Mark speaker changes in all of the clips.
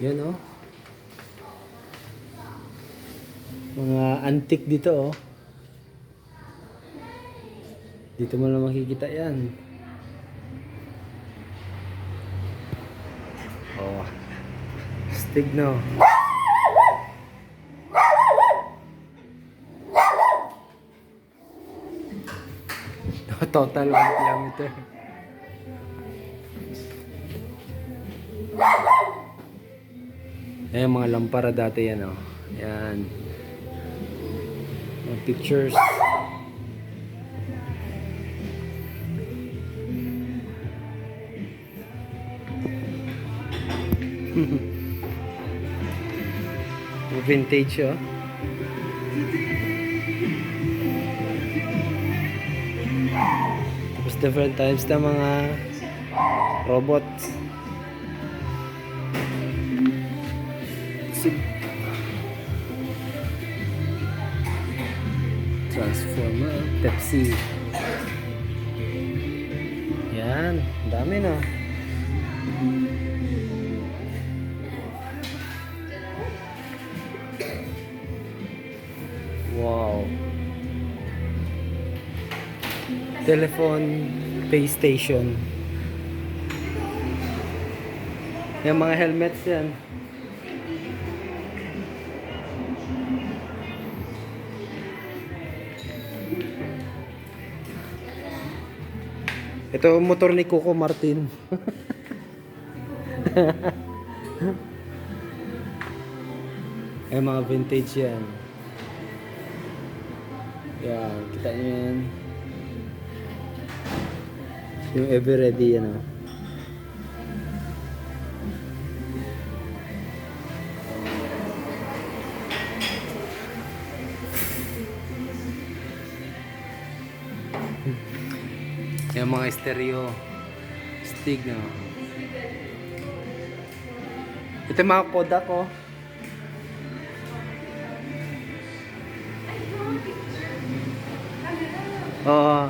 Speaker 1: Yan oh. Mga antique dito oh. Dito mo lang makikita yan. Oh. Stig no. Total 1 kilometer. Ayan, mga lampara dati yan, oh. Ayan. Mga pictures. Vintage, oh. Tapos different types ng mga robots. Si Transformer, Pepsi. Yan, dami na. Wow. Telephone pay station. Yung mga helmets yan. Ito ang motor ni Coco Martin. Ay mga vintage yan. Yan, kita nyo yan. Yung ever ready yan oh. Yung mga stereo stig na. Ito yung mga Kodak oh. Oo.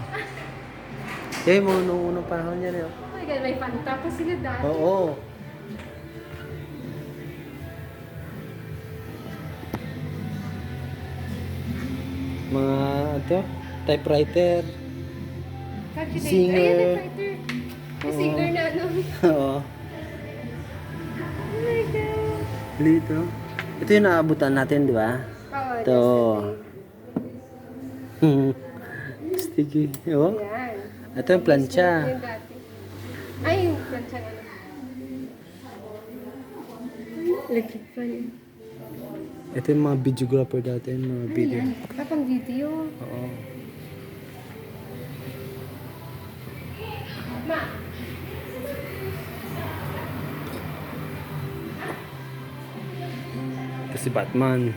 Speaker 1: Eh, mo nung unang panahon niya rin. oh.
Speaker 2: Oh my God, may panta pa sila dati.
Speaker 1: Oo. Mga ito, typewriter. Singer. Oo.
Speaker 2: singer na ano.
Speaker 1: Oo.
Speaker 2: Oh my God.
Speaker 1: Dito. Ito yung naabutan natin, di ba?
Speaker 2: Oo,
Speaker 1: Ito. Hmm. Sticky. Oh.
Speaker 2: Yan.
Speaker 1: Ito yung plancha.
Speaker 2: Ay, yung plancha na lang. Electric fan.
Speaker 1: Ito yung mga videographer dati, yung mga video.
Speaker 2: Ayan. Ah, pang video.
Speaker 1: Oo. Ito si Batman.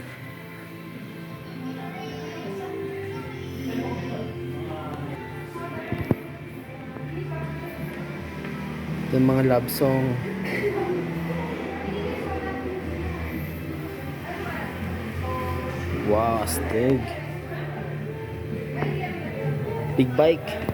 Speaker 1: Ito yung mga love song. Wow, astig. Big bike.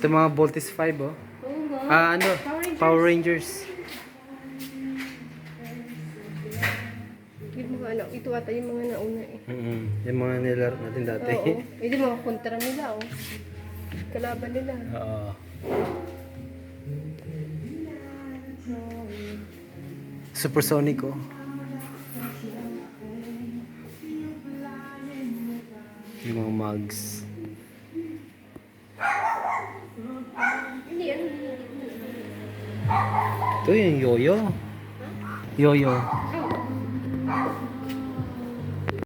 Speaker 1: Ito mga Voltis 5 oh. Ah, ano?
Speaker 2: Power Rangers.
Speaker 1: Power Rangers.
Speaker 2: Yung mga ano, ito ata yung mga nauna eh.
Speaker 1: Mm Yung mga nilaro natin dati.
Speaker 2: Oo. Hindi mga kontra nila oh. Kalaban nila.
Speaker 1: Oo. Supersonic oh. Yung mga mugs.
Speaker 2: Hindi, ano yun?
Speaker 1: Ito yung yoyo. Yoyo.
Speaker 2: Oo,